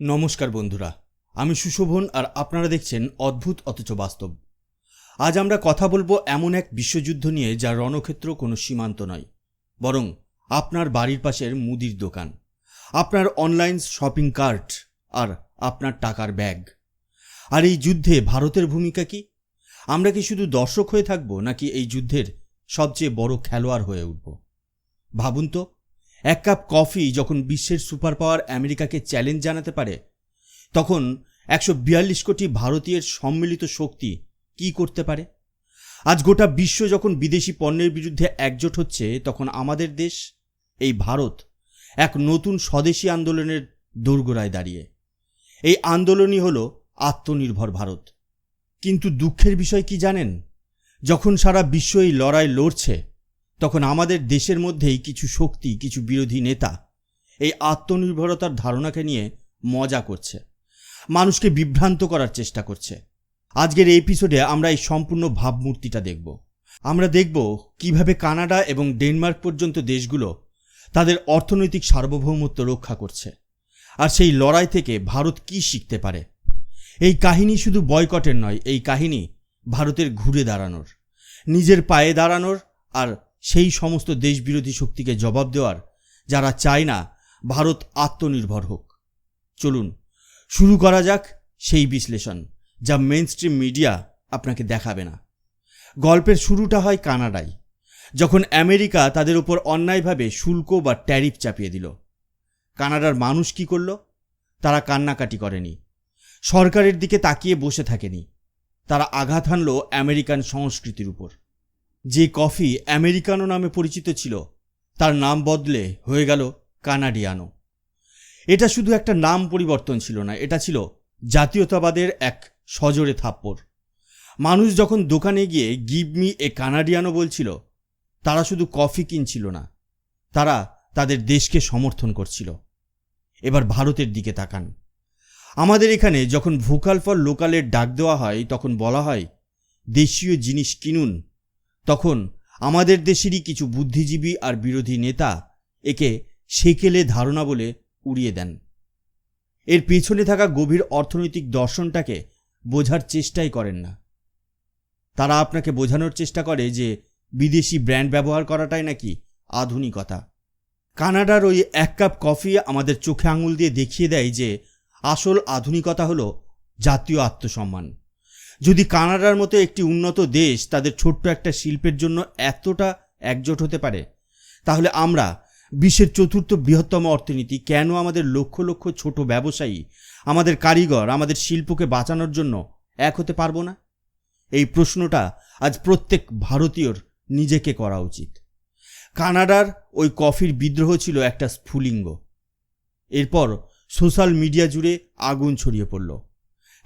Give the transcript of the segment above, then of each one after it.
নমস্কার বন্ধুরা, আমি সুশোভন আর আপনারা দেখছেন অদ্ভুত অথচ বাস্তব। আজ আমরা কথা বলব এমন এক বিশ্বযুদ্ধ নিয়ে যার রণক্ষেত্র কোনো সীমান্ত নয়, বরং আপনার বাড়ির পাশের মুদির দোকান, আপনার অনলাইন শপিং কার্ট আর আপনার টাকার ব্যাগ। আর এই যুদ্ধে ভারতের ভূমিকা কি? আমরা কি শুধু দর্শক হয়ে থাকব নাকি এই যুদ্ধের সবচেয়ে বড় খেলোয়াড় হয়ে উঠব? ভাবুন তো এক কাপ কফি যখন বিশ্বের সুপার পাওয়ার আমেরিকাকে চ্যালেঞ্জ জানাতে পারে, তখন একশো বিয়াল্লিশ কোটি ভারতীয়ের সম্মিলিত শক্তি কি করতে পারে? আজ গোটা বিশ্ব যখন বিদেশি পণ্যের বিরুদ্ধে একজোট হচ্ছে, তখন আমাদের দেশ, এই ভারত, এক নতুন স্বদেশি আন্দোলনের দোরগোড়ায় দাঁড়িয়ে। এই আন্দোলনই হল আত্মনির্ভর ভারত। কিন্তু দুঃখের বিষয় কি জানেন? যখন সারা বিশ্ব এই লড়াই লড়ছে তখন আমাদের দেশের মধ্যেই কিছু শক্তি, কিছু বিরোধী নেতা এই আত্মনির্ভরতার ধারণাকে নিয়ে মজা করছে। মানুষকে বিভ্রান্ত করার চেষ্টা করছে। আজকের এপিসোডে আমরা এই সম্পূর্ণ ভাবমূর্তিটা দেখব। আমরা দেখব কীভাবে কানাডা এবং ডেনমার্ক পর্যন্ত দেশগুলো তাদের অর্থনৈতিক সার্বভৌমত্ব রক্ষা করছে আর সেই লড়াই থেকে ভারত কি শিখতে পারে। এই কাহিনী শুধু বয়কটের নয়, এই কাহিনী ভারতের ঘুরে দাঁড়ানোর, নিজের পায়ে দাঁড়ানোর আর সেই সমস্ত দেশবিরোধী শক্তিকে জবাব দেওয়ার, যারা চায় না, ভারত আত্মনির্ভর হোক। চলুন, শুরু করা যাক সেই বিশ্লেষণ, যা মেন স্ট্রিম মিডিয়া আপনাকে দেখাবে না। গল্পের শুরুটা হয় কানাডায়, যখন আমেরিকা তাদের উপর অন্যায়ভাবে শুল্ক বা ট্যারিফ চাপিয়ে দিল। কানাডার মানুষ কি করল? তারা কান্নাকাটি করেনি। সরকারের দিকে তাকিয়ে বসে থাকেনি। তারা আঘাত হানল আমেরিকান সংস্কৃতির উপর। যে কফি আমেরিকানো নামে পরিচিত ছিল, তার নাম বদলে হয়ে গেল কানাডিয়ানো। এটা শুধু একটা নাম পরিবর্তন ছিল না, এটা ছিল জাতীয়তাবাদের এক সজোরে থাপ্পড়। মানুষ যখন দোকানে গিয়ে গিভ মি এ কানাডিয়ানো বলছিল, তারা শুধু কফি কিনছিল না, তারা তাদের দেশকে সমর্থন করছিল। এবার ভারতের দিকে তাকান। আমাদের এখানে যখন ভোকাল ফর লোকালের ডাক দেওয়া হয়, তখন বলা হয়, দেশীয় জিনিস কিনুন তখন আমাদের দেশেরই কিছু বুদ্ধিজীবী আর বিরোধী নেতা একে সেকেলে ধারণা বলে উড়িয়ে দেন। এর পেছনে থাকা গভীর অর্থনৈতিক দর্শনটাকে বোঝার চেষ্টাই করেন না। তারা আপনাকে বোঝানোর চেষ্টা করে যে বিদেশি ব্র্যান্ড ব্যবহার করাটাই নাকি আধুনিকতা। কানাডার ওই এক কাপ কফি আমাদের চোখে আঙুল দিয়ে দেখিয়ে দেয় যে আসল আধুনিকতা হলো জাতীয় আত্মসম্মান। যদি কানাডার মতো একটি উন্নত দেশ তাদের ছোট্ট একটা শিল্পের জন্য এতটা একজোট হতে পারে? তাহলে আমরা, বিশ্বের চতুর্থ বৃহত্তম অর্থনীতি, কেন আমাদের লক্ষ লক্ষ ছোট ব্যবসায়ী, আমাদের কারিগর, আমাদের শিল্পকে বাঁচানোর জন্য এক হতে পারব না? এই প্রশ্নটা আজ প্রত্যেক ভারতীয়র নিজেকে করা উচিত। কানাডার ওই কফির বিদ্রোহ ছিল একটা স্ফুলিঙ্গ। এরপর সোশ্যাল মিডিয়া জুড়ে আগুন ছড়িয়ে পড়ল।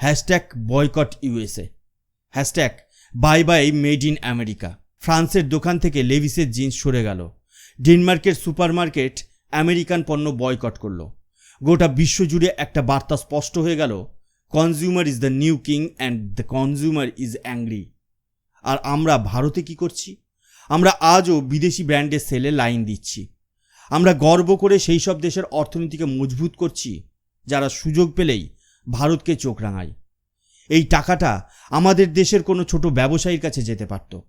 Hashtag boycott USA hashtag bye bye made in America ফ্রান্সের দোকান থেকে লেভিসের জিন্স সরে গেল। ডেনমার্কের সুপারমার্কেট আমেরিকান পণ্য বয়কট করল। গোটা বিশ্ব জুড়ে একটা বার্তা স্পষ্ট হয়ে গেল। Consumer is the new king and the consumer is angry আর আমরা ভারতে কি করছি? আমরা আজও বিদেশি ব্র্যান্ডের সেলে লাইন দিচ্ছি। আমরা গর্ব করে সেই সব দেশের অর্থনীতিকে মজবুত করছি। যারা সুযোগ পেলেই ভারতকে চোখ রাঙায়। এই টাকাটা আমাদের দেশের কোনো ছোট ব্যবসায়ীর কাছে যেতে পারত।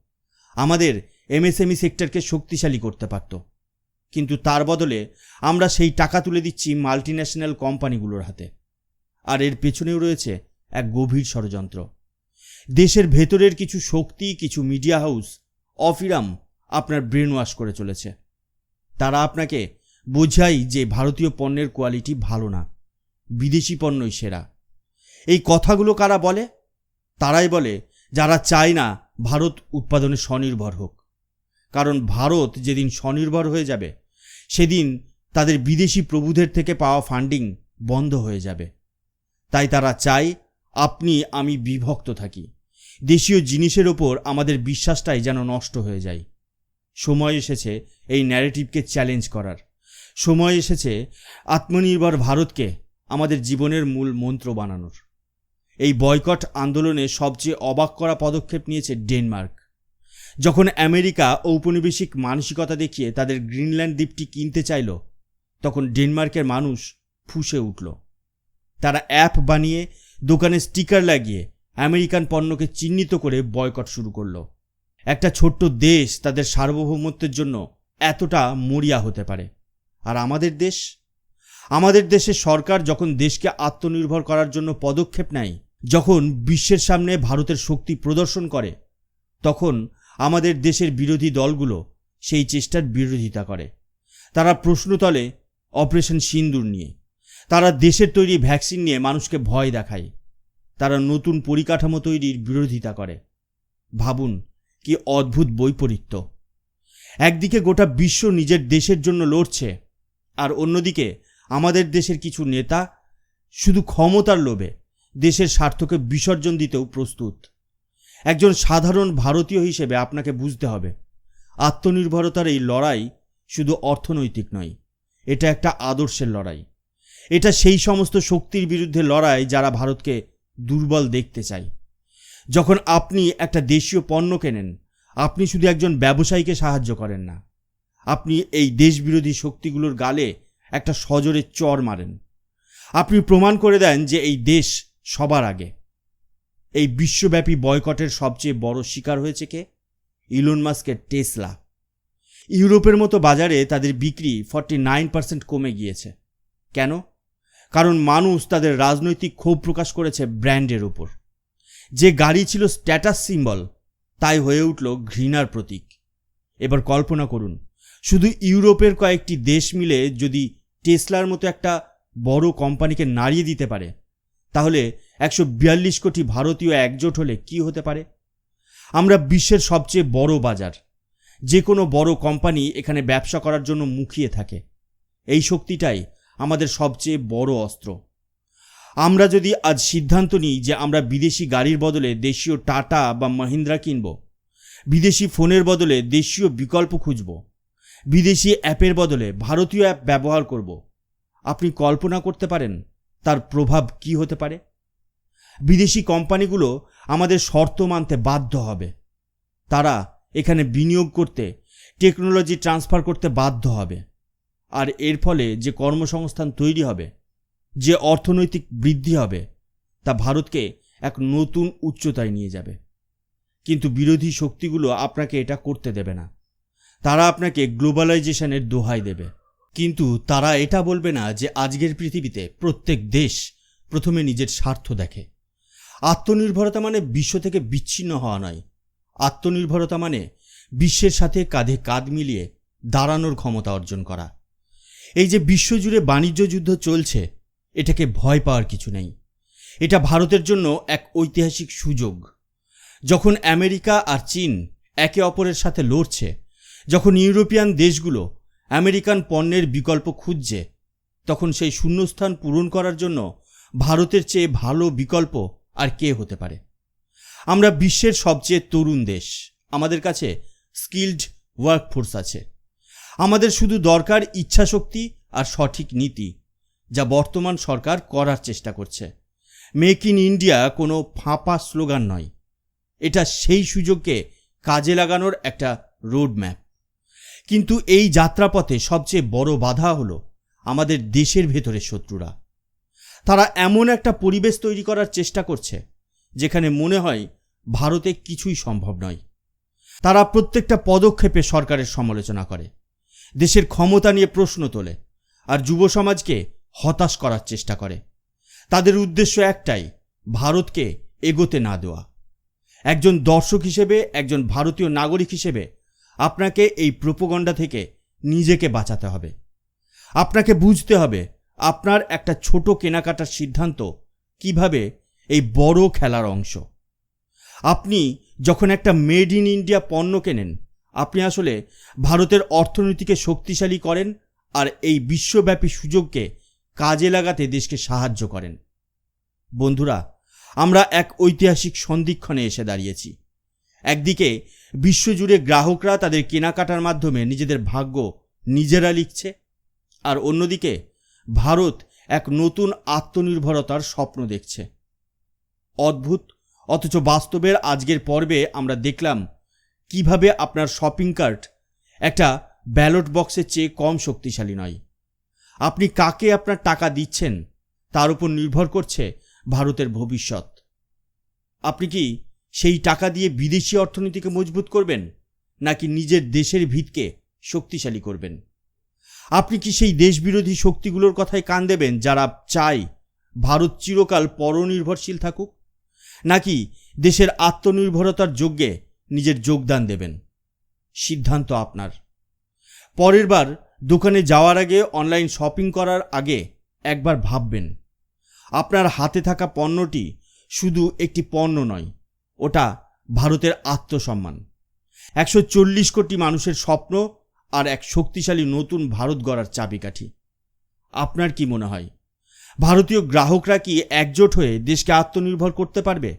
আমাদের এমএসএমই সেক্টরকে শক্তিশালী করতে পারত। কিন্তু তার বদলে আমরা সেই টাকা তুলে দিচ্ছি মাল্টিন্যাশনাল কোম্পানিগুলোর হাতে। আর এর পেছনেও রয়েছে এক গভীর ষড়যন্ত্র। দেশের ভেতরের কিছু শক্তি, কিছু মিডিয়া হাউস অফিরাম আপনার ব্রেন ওয়াশ করে চলেছে। তারা আপনাকে বোঝাই যে ভারতীয় পণ্যের কোয়ালিটি ভালো না। বিদেশি পণ্যই সেরা। এই কথাগুলো কারা বলে? তারাই বলে যারা চায় না ভারত উৎপাদনে স্বনির্ভর হোক। কারণ ভারত যেদিন স্বনির্ভর হয়ে যাবে, সেদিন তাদের বিদেশি প্রভুদের থেকে পাওয়া ফান্ডিং বন্ধ হয়ে যাবে। তাই তারা চায়, আপনি, আমি বিভক্ত থাকি। দেশীয় জিনিসের ওপর আমাদের বিশ্বাসটাই যেন নষ্ট হয়ে যায়। সময় এসেছে এই ন্যারেটিভকে চ্যালেঞ্জ করার। সময় এসেছে আত্মনির্ভর ভারতকে আমাদের জীবনের মূল মন্ত্র বানানোর। এই বয়কট আন্দোলনে সবচেয়ে অবাক করা পদক্ষেপ নিয়েছে ডেনমার্ক। যখন আমেরিকা ঔপনিবেশিক মানসিকতা দেখিয়ে তাদের গ্রিনল্যান্ড দ্বীপটি কিনতে চাইল, তখন ডেনমার্কের মানুষ ফুঁসে উঠল। তারা অ্যাপ বানিয়ে, দোকানে স্টিকার লাগিয়ে, আমেরিকান পণ্যকে চিহ্নিত করে বয়কট শুরু করল। একটা ছোট্ট দেশ তাদের সার্বভৌমত্বের জন্য এতটা মরিয়া হতে পারে। আর আমাদের দেশ? আমাদের দেশের সরকার যখন দেশকে আত্মনির্ভর করার জন্য পদক্ষেপ নেয়, যখন বিশ্বের সামনে ভারতের শক্তি প্রদর্শন করে, তখন আমাদের দেশের বিরোধী দলগুলো সেই চেষ্টার বিরোধিতা করে। তারা প্রশ্ন তোলে অপারেশন সিন্দুর নিয়ে। তারা দেশের তৈরি ভ্যাকসিন নিয়ে মানুষকে ভয় দেখায়। তারা নতুন পরিকাঠামো তৈরির বিরোধিতা করে। ভাবুন কি অদ্ভুত বৈপরীত্য। একদিকে গোটা বিশ্ব নিজের দেশের জন্য লড়ছে, আর অন্যদিকে আমাদের দেশের কিছু নেতা শুধু ক্ষমতার লোভে দেশের স্বার্থকে বিসর্জন দিতেও প্রস্তুত। একজন সাধারণ ভারতীয় হিসেবে আপনাকে বুঝতে হবে, আত্মনির্ভরতার এই লড়াই শুধু অর্থনৈতিক নয়, এটা একটা আদর্শের লড়াই। এটা সেই সমস্ত শক্তির বিরুদ্ধে লড়াই যারা ভারতকে দুর্বল দেখতে চায়। যখন আপনি একটা দেশীয় পণ্য কেনেন, আপনি শুধু একজন ব্যবসায়ীকে সাহায্য করেন না, আপনি এই দেশবিরোধী শক্তিগুলোর গালে একটা সজোরে চর মারেন। আপনি প্রমাণ করে দেন যে এই দেশ সবার আগে। এই বিশ্বব্যাপী বয়কটের সবচেয়ে বড় শিকার হয়েছে কে? ইলন মাস্কের টেসলা। ইউরোপের মতো বাজারে তাদের বিক্রি ফর্টি নাইন পার্সেন্ট কমে গিয়েছে। কেন? কারণ মানুষ তাদের রাজনৈতিক ক্ষোভ প্রকাশ করেছে ব্র্যান্ডের উপর যে গাড়ি ছিল স্ট্যাটাস সিম্বল, তাই হয়ে উঠল ঘৃণার প্রতীক। এবার কল্পনা করুন, শুধু ইউরোপের কয়েকটি দেশ মিলে যদি টেসলার মতো একটা বড় কোম্পানিকে নাড়িয়ে দিতে পারে। তাহলে একশো বিয়াল্লিশ কোটি ভারতীয় একজোট হলে কি হতে পারে? আমরা বিশ্বের সবচেয়ে বড় বাজার। যে কোনো বড় কোম্পানি এখানে ব্যবসা করার জন্য মুখিয়ে থাকে। এই শক্তিটাই আমাদের সবচেয়ে বড় অস্ত্র। আমরা যদি আজ সিদ্ধান্ত নিই যে আমরা বিদেশি গাড়ির বদলে দেশীয় টাটা বা মহিন্দ্রা কিনব, বিদেশি ফোনের বদলে দেশীয় বিকল্প খুঁজব বিদেশি অ্যাপের বদলে ভারতীয় অ্যাপ ব্যবহার করব। আপনি কল্পনা করতে পারেন তার প্রভাব কি হতে পারে? বিদেশি কোম্পানিগুলো আমাদের শর্ত মানতে বাধ্য হবে। তারা এখানে বিনিয়োগ করতে, টেকনোলজি ট্রান্সফার করতে বাধ্য হবে। আর এর ফলে যে কর্মসংস্থান তৈরি হবে, যে অর্থনৈতিক বৃদ্ধি হবে, তা ভারতকে এক নতুন উচ্চতায় নিয়ে যাবে। কিন্তু বিরোধী শক্তিগুলো আপনাকে এটা করতে দেবে না। তারা আপনাকে গ্লোবালাইজেশনের দোহাই দেবে। কিন্তু তারা এটা বলবে না যে আজকের পৃথিবীতে প্রত্যেক দেশ প্রথমে নিজের স্বার্থ দেখে। আত্মনির্ভরতা মানে বিশ্ব থেকে বিচ্ছিন্ন হওয়া নয়। আত্মনির্ভরতা মানে বিশ্বের সাথে কাঁধে কাঁধ মিলিয়ে দাঁড়ানোর ক্ষমতা অর্জন করা। এই যে বিশ্বজুড়ে বাণিজ্য যুদ্ধ চলছে, এটাকে ভয় পাওয়ার কিছু নেই। এটা ভারতের জন্য এক ঐতিহাসিক সুযোগ। যখন আমেরিকা আর চীন একে অপরের সাথে লড়ছে যখন ইউরোপিয়ান দেশগুলো আমেরিকান পণ্যের বিকল্প খুঁজছে, তখন সেই শূন্যস্থান পূরণ করার জন্য ভারতের চেয়ে ভালো বিকল্প আর কে হতে পারে? আমরা বিশ্বের সবচেয়ে তরুণ দেশ। আমাদের কাছে স্কিল্ড ওয়ার্কফোর্স আছে। আমাদের শুধু দরকার ইচ্ছাশক্তি আর সঠিক নীতি, যা বর্তমান সরকার করার চেষ্টা করছে। মেক ইন ইন্ডিয়া কোনো ফাঁপা স্লোগান নয়। এটা সেই সুযোগকে কাজে লাগানোর একটা রোড ম্যাপ কিন্তু এই যাত্রাপথে সবচেয়ে বড় বাধা হলো আমাদের দেশের ভেতরের শত্রুরা। তারা এমন একটা পরিবেশ তৈরি করার চেষ্টা করছে, যেখানে মনে হয় ভারতে কিছুই সম্ভব নয়। তারা প্রত্যেকটা পদক্ষেপে সরকারের সমালোচনা করে, দেশের ক্ষমতা নিয়ে প্রশ্ন তোলে আর যুব সমাজকে হতাশ করার চেষ্টা করে। তাদের উদ্দেশ্য একটাই, ভারতকে এগোতে না দেওয়া। একজন দর্শক হিসেবে, একজন ভারতীয় নাগরিক হিসেবে আপনাকে এই প্রোপগণ্ডা থেকে নিজেকে বাঁচাতে হবে। আপনাকে বুঝতে হবে আপনার একটা ছোট কেনাকাটার সিদ্ধান্ত কীভাবে এই বড় খেলার অংশ। আপনি যখন একটা মেড ইন ইন্ডিয়া পণ্য কেনেন, আপনি আসলে ভারতের অর্থনীতিকে শক্তিশালী করেন আর এই বিশ্বব্যাপী সুযোগকে কাজে লাগাতে দেশকে সাহায্য করেন। বন্ধুরা, আমরা এক ঐতিহাসিক সন্ধিক্ষণে এসে দাঁড়িয়েছি। একদিকে বিশ্বজুড়ে গ্রাহকরা তাদের কেনাকাটার মাধ্যমে নিজেদের ভাগ্য নিজেরা লিখছে। আর অন্যদিকে, ভারত এক নতুন আত্মনির্ভরতার স্বপ্ন দেখছে। অদ্ভুত, অথচ বাস্তবের আজকের পর্বে আমরা দেখলাম কীভাবে আপনার শপিং কার্ট একটা ব্যালট বক্সের চেয়ে কম শক্তিশালী নয়। আপনি কাকে আপনার টাকা দিচ্ছেন, তার উপর নির্ভর করছে ভারতের ভবিষ্যৎ। আপনি কি সেই টাকা দিয়ে বিদেশি অর্থনীতিকে মজবুত করবেন, নাকি নিজের দেশের ভিতকে শক্তিশালী করবেন? আপনি কি সেই দেশবিরোধী শক্তিগুলোর কথায় কান দেবেন, যারা চায় ভারত চিরকাল পরনির্ভরশীল থাকুক? নাকি দেশের আত্মনির্ভরতার যোগ্যে নিজের যোগদান দেবেন? সিদ্ধান্ত আপনার। পরের বার দোকানে যাওয়ার আগে, অনলাইন শপিং করার আগে একবার ভাববেন, আপনার হাতে থাকা পণ্যটি শুধু একটি পণ্য নয় ওটা ভারতের আত্মসম্মান। একশো চল্লিশ কোটি মানুষের স্বপ্ন আর এক শক্তিশালী নতুন ভারত গড়ার চাবিকাঠি। আপনার কি মনে হয়? ভারতীয় গ্রাহকরা কি একজোট হয়ে দেশকে আত্মনির্ভর করতে পারবে?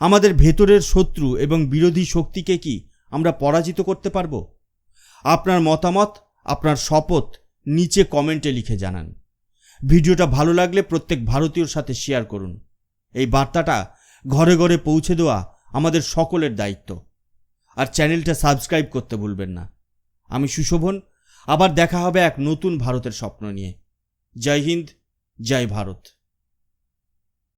আমাদের ভেতরের শত্রু এবং বিরোধী শক্তিকে কি আমরা পরাজিত করতে পারব? আপনার মতামত, আপনার শপথ নিচে কমেন্টে লিখে জানান। ভিডিওটা ভালো লাগলে প্রত্যেক ভারতীয়র সাথে শেয়ার করুন। এই বার্তাটা ঘরে ঘরে পৌঁছে দেওয়া আমাদের সকলের দায়িত্ব। আর চ্যানেলটা সাবস্ক্রাইব করতে ভুলবেন না। আমি সুশোভন, আবার দেখা হবে এক নতুন ভারতের স্বপ্ন নিয়ে। জয় হিন্দ, জয় ভারত।